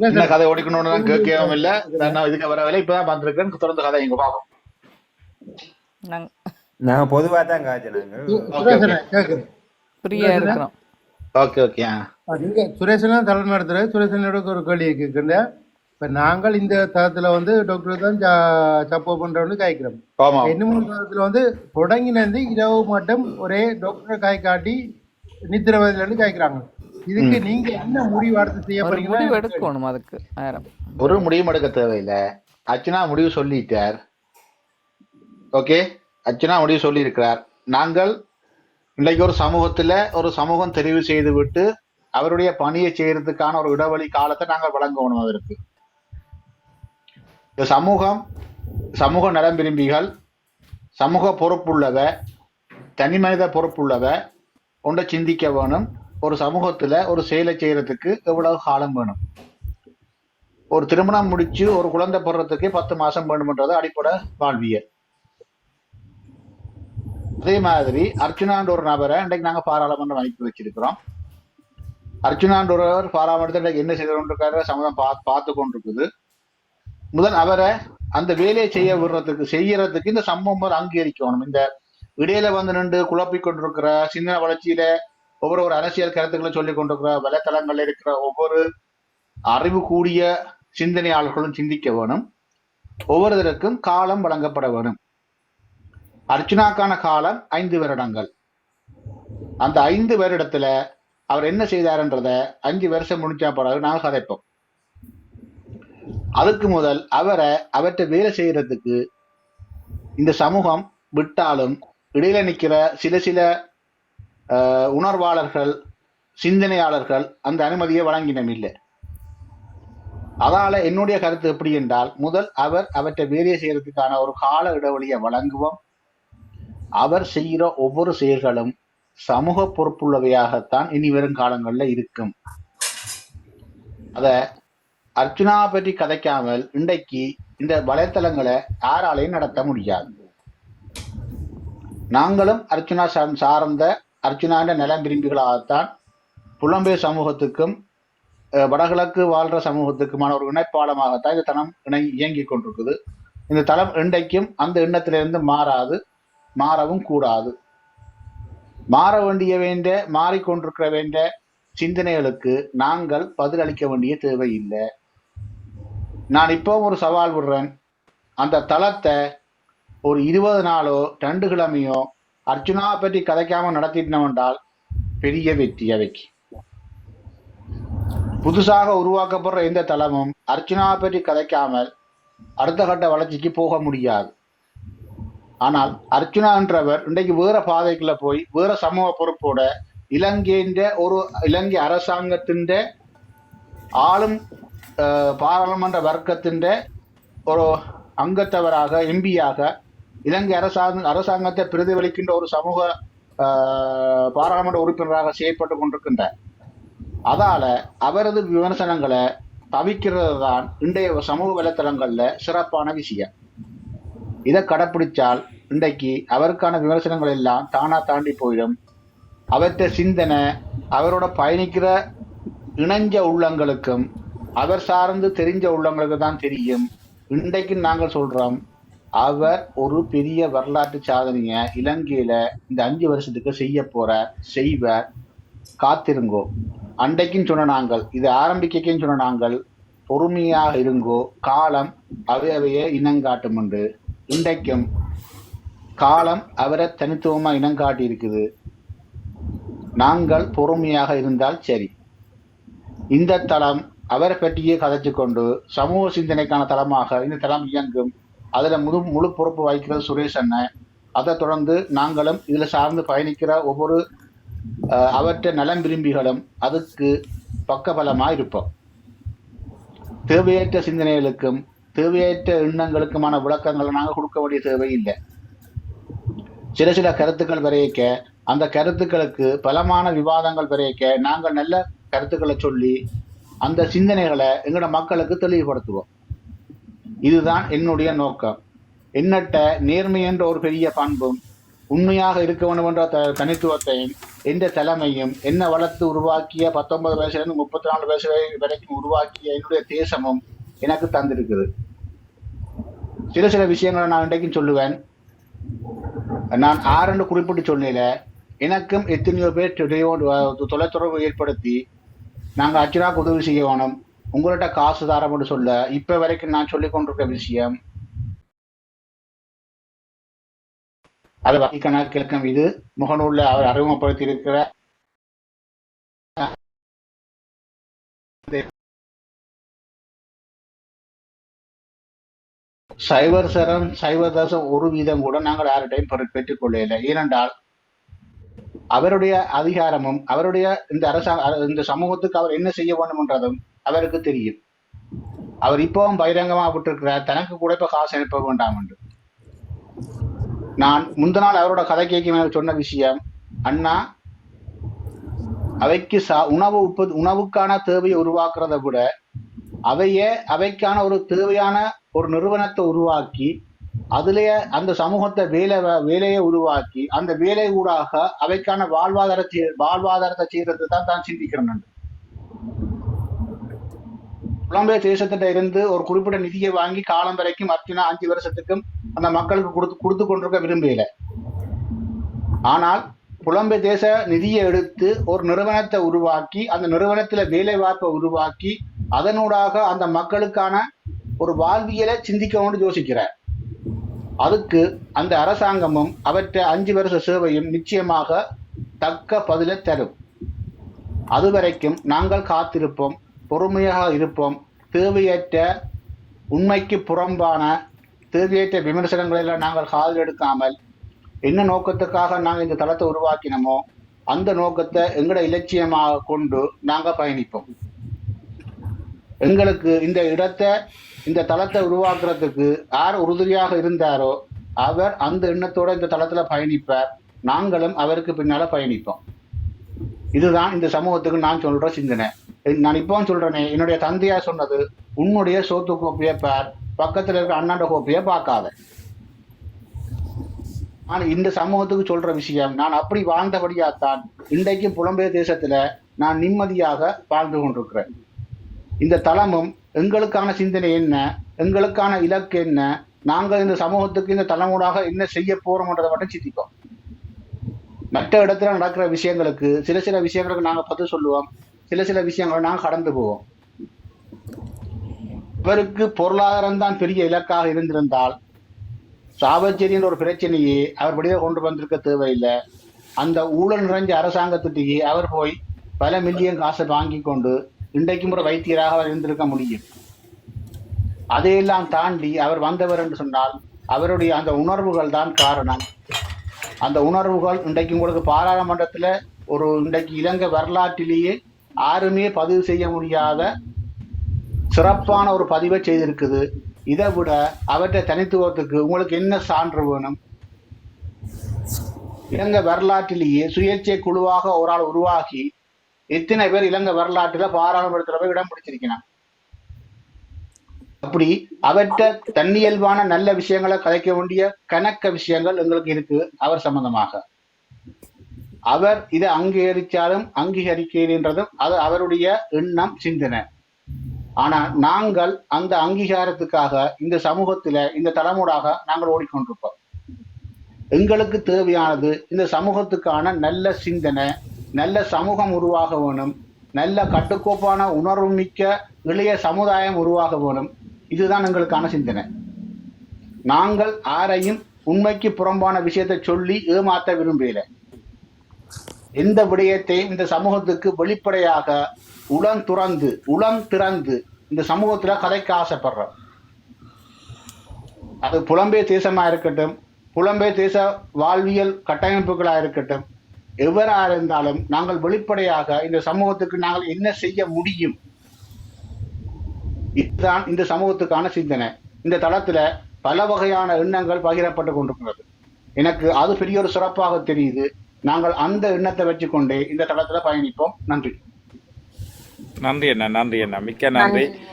என்ன கதை ஓடிக்கணும்னு நான் கேட்கவும் இல்ல. நான் இதுக்கு வரவில்லை இப்பதான் வந்திருக்கேன் தொடர்ந்து கதை இங்க பாப்போம் நாங்க பொதுவா தான் காய்ச்சி நாங்க சுரேசனை கேக்குறேன் ஃப்ரீயா இருக்கிறோம். ஓகே ஓகே நீங்க சுரேசன் தலை நடத்துற சுரேசனோட ஒரு கேள்வி கேட்கின்றேன். இப்ப நாங்கள் இந்த தளத்துல வந்து டாக்டர் தான் சப்போ பண்றோம்னு காய்க்கிறோம். ஆமா இன்னும் தளத்துல வந்து தொடங்கினது இரவு மட்டும் ஒரே டாக்டரை காய் காட்டி இருந்து காய்க்கிறாங்க. இதுக்கு நீங்க என்ன முடிவு அடுத்து செய்ய ஒரு முடிவு எடுக்கணும் அதுக்கு நேரம் ஒரு முடிவும் எடுக்க தேவையில்லை. அர்ச்சனா முடிவு சொல்லிட்டார். ஓகே? அர்ச்சனா முடிவு சொல்லியிருக்கிறார். நாங்கள் இன்றைக்கு ஒரு சமூகத்துல ஒரு சமூகம் தெரிவு செய்து விட்டு அவருடைய பணியை செய்யறதுக்கான ஒரு இடைவெளி காலத்தை நாங்கள் வழங்கணும் அதற்கு இந்த சமூகம் சமூக நலம் விரும்பிகள் சமூக பொறுப்புள்ளவ தனி மனித பொறுப்புள்ளவ ஒன்றை சிந்திக்க வேணும். ஒரு சமூகத்துல ஒரு செயலை செய்யறதுக்கு எவ்வளவு காலம் வேணும்? ஒரு திருமணம் முடிச்சு ஒரு குழந்தை போடுறதுக்கு பத்து மாசம் வேணும்ன்றது அடிப்படை வாழ்வியல். அதே மாதிரி அர்ச்சுனான்ற ஒரு நபரை இன்றைக்கு நாங்க பாராளுமன்றம் அனுப்பி வச்சிருக்கிறோம். அர்ச்சுனான்ற ஒரு பாராளுமன்றத்தில் இன்றைக்கு என்ன செய்து கொண்டிருக்காரு சமூகம் பா பார்த்து கொண்டிருக்குது முதல் அவரை அந்த வேலையை செய்ய விடுறதுக்கு செய்யறதுக்கு இந்த சமூகம் அங்கீகரிக்கணும். இந்த இடையில வந்து நின்று குழப்பிக் கொண்டிருக்கிற சின்ன வளர்ச்சியில ஒவ்வொரு ஒரு அரசியல் கருத்துக்களை சொல்லிக் கொண்டிருக்கிற வலைத்தளங்களில் இருக்கிற ஒவ்வொரு அறிவு கூடிய சிந்தனையாளர்களும் சிந்திக்க வேணும். ஒவ்வொருவருக்கும் காலம் வழங்கப்பட வேணும். அர்ச்சனாக்கான காலம் ஐந்து வருடங்கள். அந்த ஐந்து வருடத்துல அவர் என்ன செய்தார்ன்றத அஞ்சு வருஷம் முடிச்ச பிறகு நாங்கள் கதைப்போம். அதுக்கு முதல் அவரை அவற்றை வேலை செய்யறதுக்கு இந்த சமூகம் விட்டாலும் இடையில நிக்கிற சில சில உணர்வாளர்கள் சிந்தனையாளர்கள் அந்த அனுமதியை வழங்கினம் இல்லை. அதால என்னுடைய கருத்து எப்படி என்றால் முதல் அவர் அவற்றை வேலையை செய்யறதுக்கான ஒரு கால இடைவெளியை வழங்குவோம். அவர் செய்கிற ஒவ்வொரு செயல்களும் சமூக பொறுப்புள்ளவையாகத்தான் இனி வரும் காலங்களில் இருக்கும். அத அர்ச்சுனா பற்றி கதைக்காமல் இன்றைக்கு இந்த வலைத்தளங்களை யாராலையும் நடத்த முடியாது. நாங்களும் அர்ச்சுனா சார்ந்த அர்ச்சுனாண்ட நலம் விரும்பிகளாகத்தான் புலம்பெயர் சமூகத்துக்கும் வடகிழக்கு வாழ்ற சமூகத்துக்குமான ஒரு இணைப்பாளமாகத்தான் இந்த தளம் இணை இயங்கிக் கொண்டிருக்குது. இந்த தளம் இன்றைக்கும் அந்த எண்ணத்திலிருந்து மாறாது மாறவும் கூடாது. மாற வேண்டிய வேண்ட மாறிக்கொண்டிருக்கிற வேண்ட சிந்தனைகளுக்கு நாங்கள் பதிலளிக்க வேண்டிய தேவை இல்லை. நான் இப்போ ஒரு சவால் விடுறேன். அந்த தளத்தை ஒரு இருபது நாளோ ரெண்டு கிழமையோ அர்ச்சுனா பற்றி கதைக்காம நடத்திட்டோம் என்றால் பெரிய வெற்றி அவைக்கு. புதுசாக உருவாக்கப்படுற எந்த தளமும் அர்ச்சனா பற்றி கதைக்காமல் அடுத்த கட்ட வளர்ச்சிக்கு போக முடியாது. ஆனால் அர்ச்சுனா என்றவர் இன்றைக்கு வேற பாதைக்குள்ள போய் வேற சமூக பொறுப்போட இலங்கைன்ற ஒரு இலங்கை அரசாங்கத்தின் ஆளும் பாராளுமன்ற வர்க்கத்தின் ஒரு அங்கத்தவராக எம்பியாக இலங்கை அரசாங்க அரசாங்கத்தை பிரதிபலிக்கின்ற ஒரு சமூக பாராளுமன்ற உறுப்பினராக செயற்பட்டு கொண்டிருக்கின்ற அதால அவரது விமர்சனங்களை தவிக்கிறது தான் இன்றைய சமூக வலைத்தளங்கள்ல சிறப்பான விஷயம். இதை கடைப்பிடிச்சால் இன்றைக்கு அவருக்கான விமர்சனங்கள் எல்லாம் தானா தாண்டி போயிடும். அவற்றை சிந்தனை அவரோட பயணிக்கிற இணைஞ்ச உள்ளங்களுக்கும் அவர் சார்ந்து தெரிஞ்ச உள்ளங்களுக்கு தான் தெரியும். இன்றைக்கு நாங்கள் சொல்றோம் அவர் ஒரு பெரிய வரலாற்று சாதனைய இலங்கையில இந்த அஞ்சு வருஷத்துக்கு செய்ய போற செய்வர். காத்திருங்கோ. அன்றைக்குன்னு சொன்ன நாங்கள் இதை ஆரம்பிக்கன்னு சொன்ன நாங்கள் பொறுமையாக இருங்கோ. காலம் அவை அவையே இனங்காட்டும் உண்டு. இன்றைக்கும் காலம் அவரை தனித்துவமா இனங்காட்டி இருக்குது நாங்கள் பொறுமையாக இருந்தால் சரி. இந்த தளம் அவரை பற்றியே கதைச்சு கொண்டு சமூக சிந்தனைக்கான தளமாக இந்த தளம் இயங்கும். அதில் முழு முழு பொறுப்பு வகிக்கிறது சுரேஷ் அண்ணன் அதை தொடர்ந்து நாங்களும் இதில் சார்ந்து பயணிக்கிற ஒவ்வொரு அவற்றை நலம் விரும்பிகளும் அதுக்கு பக்கபலமாக இருப்போம். தேவையற்ற சிந்தனைகளுக்கும் தேவையற்ற எண்ணங்களுக்குமான விளக்கங்களை நாங்கள் கொடுக்க வேண்டிய தேவையில்லை. சில சில கருத்துக்கள் விரைக்க அந்த கருத்துக்களுக்கு பலமான விவாதங்கள் விரைக்க நாங்கள் நல்ல கருத்துக்களை சொல்லி அந்த சிந்தனைகளை எங்களோட மக்களுக்கு தெளிவுபடுத்துவோம். இதுதான் என்னுடைய நோக்கம். எண்ணற்ற நேர்மை என்ற ஒரு பெரிய பண்பும் உண்மையாக இருக்க வேண்டும் என்ற தனித்துவத்தையும் எந்த தலைமையும் என்ன வளர்த்து உருவாக்கிய பத்தொன்பது வயசுலேருந்து முப்பத்தி நாலு வயசு வரைக்கும் உருவாக்கிய என்னுடைய தேசமும் எனக்கு தந்திருக்குது. சில சில விஷயங்களை நான் இன்றைக்கும் சொல்லுவேன். நான் ஆறுன்னு குறிப்பிட்டு சொன்னேன் எனக்கும் எத்தனையோ பேர் தொலைத்தொடர்பு ஏற்படுத்தி நாங்கள் அச்சுராக்கு உதவி செய்ய வேணும். உங்கள்கிட்ட காசு தரமுன்னு சொல்ல இப்ப வரைக்கும் நான் சொல்லிக் கொண்டிருக்க விஷயம். அது வகை கணக்கிழக்கம் இது. முகநூல்ல அவர் அறிமுகப்படுத்தி இருக்கிற சைவர் சரம் சைவர் தசம் ஒரு வீதம் கூட நாங்கள் யார்கிட்டையும் பெற- பெற்றுக் கொள்ளவில்லை. ஏனென்றால் அவருடைய அதிகாரமும் அவருடைய இந்த அரசாங்க இந்த சமூகத்துக்கு அவர் என்ன செய்ய வேண்டும்ன்றதும் அவருக்கு தெரியும். அவர் இப்பவும் பகிரங்கமாக விட்டிருக்கிறார். தனக்கு கூட இப்ப காசு அனுப்ப வேண்டாம் என்று. நான் முந்த நாள் அவரோட கதை கேட்க சொன்ன விஷயம் அண்ணா அவைக்கு சா உணவு உற்பத்தி உணவுக்கான தேவையை உருவாக்குறத விட அவையே அவைக்கான ஒரு தேவையான ஒரு நிறுவனத்தை உருவாக்கி அதுலயே அந்த சமூகத்தை வேலை வேலையை உருவாக்கி அந்த வேலை ஊடாக அவைக்கான வாழ்வாதார வாழ்வாதாரத்தை செய்யறது தான் தான் சிந்திக்கிறேன் புலம்பெயர் தேசத்திட்ட இருந்து ஒரு குறிப்பிட்ட நிதியை வாங்கி காலம் வரைக்கும் அர்ச்சனா அஞ்சு வருஷத்துக்கும் அந்த மக்களுக்கு கொடுத்து கொடுத்து கொண்டிருக்க விரும்பல ஆனால் புலம்பெயர் தேச நிதியை எடுத்து ஒரு நிறுவனத்தை உருவாக்கி அந்த நிறுவனத்துல வேலை வாய்ப்பை உருவாக்கி அதனூடாக அந்த மக்களுக்கான ஒரு வாழ்வியலை சிந்திக்க யோசிக்கிறார். அதுக்கு அந்த அரசாங்கமும் அவற்றை அஞ்சு வருஷ சேவையும் நிச்சயமாக தக்க பதிலை தரும். அதுவரைக்கும் நாங்கள் காத்திருப்போம் பொறுமையாக இருப்போம். தேவையற்ற உண்மைக்கு புறம்பான தேவையற்ற விமர்சனங்களெல்லாம் நாங்கள் காதல் எடுக்காமல் என்ன நோக்கத்துக்காக நாங்கள் இந்த தளத்தை உருவாக்கினோமோ அந்த நோக்கத்தை எங்களோட இலட்சியமாக கொண்டு நாங்கள் பயணிப்போம். எங்களுக்கு இந்த இடத்தை இந்த தளத்தை உருவாக்குறதுக்கு யார் உறுதுணையாக இருந்தாரோ அவர் அந்த எண்ணத்தோட இந்த தளத்துல பயணிப்பார். நாங்களும் அவருக்கு பின்னால பயணிப்போம். இதுதான் இந்த சமூகத்துக்கு நான் சொல்ற சிந்தனை. நான் இப்போ சொல்றேனே என்னுடைய தந்தையா சொன்னது உன்னுடைய சோத்து கோப்பையை பார் பக்கத்துல இருக்க அண்ணாண்ட கோப்பையை பார்க்காத. நான் இந்த சமூகத்துக்கு சொல்ற விஷயம் நான் அப்படி வாழ்ந்தபடியாத்தான் இன்றைக்கு புலம்பெயர் தேசத்துல நான் நிம்மதியாக வாழ்ந்து கொண்டிருக்கிறேன். இந்த தளமும் எங்களுக்கான சிந்தனை என்ன? எங்களுக்கான இலக்கு என்ன? நாங்கள் இந்த சமூகத்துக்கு இந்த தலைமுடாக என்ன செய்ய போறோம்ன்றதை மட்டும் சிந்திப்போம். மற்ற இடத்துல நடக்கிற விஷயங்களுக்கு சில சில விஷயங்களுக்கு நாங்கள் பதில் சொல்லுவோம். சில சில விஷயங்களை நாங்கள் கடந்து போவோம். இவருக்கு பொருளாதாரம் தான் பெரிய இலக்காக இருந்திருந்தால் சாவச்சேரின்ற ஒரு பிரச்சனையை அவர் வெளியே கொண்டு வந்திருக்க தேவையில்லை. அந்த ஊழல் நிறைஞ்ச அரசாங்கத்திட்டேயே அவர் போய் பல மில்லியன் காசை வாங்கி கொண்டு இன்றைக்கும் ஒரு வைத்தியராக அவர் இருந்திருக்க முடியும். அதையெல்லாம் தாண்டி அவர் வந்தவர் என்று சொன்னால் அவருடைய அந்த உணர்வுகள் தான் காரணம். அந்த உணர்வுகள் இன்றைக்கு உங்களுக்கு பாராளுமன்றத்தில் ஒரு இன்றைக்கு இலங்கை வரலாற்றிலேயே யாருமே பதிவு செய்ய முடியாத சிறப்பான ஒரு பதிவை செய்திருக்குது. இதை விட அவற்றை தனித்துவத்துக்கு உங்களுக்கு என்ன சான்று வேணும்? இலங்கை வரலாற்றிலேயே சுயேட்சை குழுவாக ஒரு ஆள் உருவாகி எத்தனை பேர் இலங்கை வரலாற்றுல பாராளுமன்றத்தில் போய் இடம் பிடிச்சிருக்கிறான்? அப்படி அவற்றை தன்னியல்பான நல்ல விஷயங்களை கதைக்க வேண்டிய கணக்க விஷயங்கள் எங்களுக்கு இருக்கு அவர் சம்பந்தமாக. அவர் இதை அங்கீகரிச்சாலும் அங்கீகரிக்கிறதும் அது அவருடைய எண்ணம் சிந்தனை. ஆனா நாங்கள் அந்த அங்கீகாரத்துக்காக இந்த சமூகத்துல இந்த தலைமுறாக நாங்கள் ஓடிக்கொண்டிருப்போம். எங்களுக்கு தேவையானது இந்த சமூகத்துக்கான நல்ல சிந்தனை நல்ல சமூகம் உருவாக வேணும். நல்ல கட்டுக்கோப்பான உணர்வு மிக்க இளைய சமுதாயம் உருவாக வேணும். இதுதான் எங்களுக்கான சிந்தனை. நாங்கள் யாரையும் உண்மைக்கு புறம்பான விஷயத்தை சொல்லி ஏமாற்ற விரும்பல எந்த விடயத்தையும் இந்த சமூகத்துக்கு வெளிப்படையாக உளம் துறந்து உளம் திறந்து இந்த சமூகத்தில் கதைக்க ஆசைப்படுறோம். அது புலம்பெயர் தேசமாக இருக்கட்டும் புலம்பெயர் தேச வாழ்வியல் கட்டமைப்புகளாக இருக்கட்டும் எவரா இருந்தாலும் நாங்கள் வெளிப்படையாக இந்த சமூகத்துக்கு நாங்கள் என்ன செய்ய முடியும்? இதுதான் இந்த சமூகத்துக்கான சிந்தனை. இந்த தளத்துல பல வகையான எண்ணங்கள் பகிரப்பட்டு கொண்டிருக்கிறது. எனக்கு அது பெரிய ஒரு சிறப்பாக தெரியுது. நாங்கள் அந்த எண்ணத்தை வச்சுக்கொண்டே இந்த தளத்துல பயணிப்போம். நன்றி. நன்றி அண்ணா நன்றி அண்ணா. மிக்க நன்றி.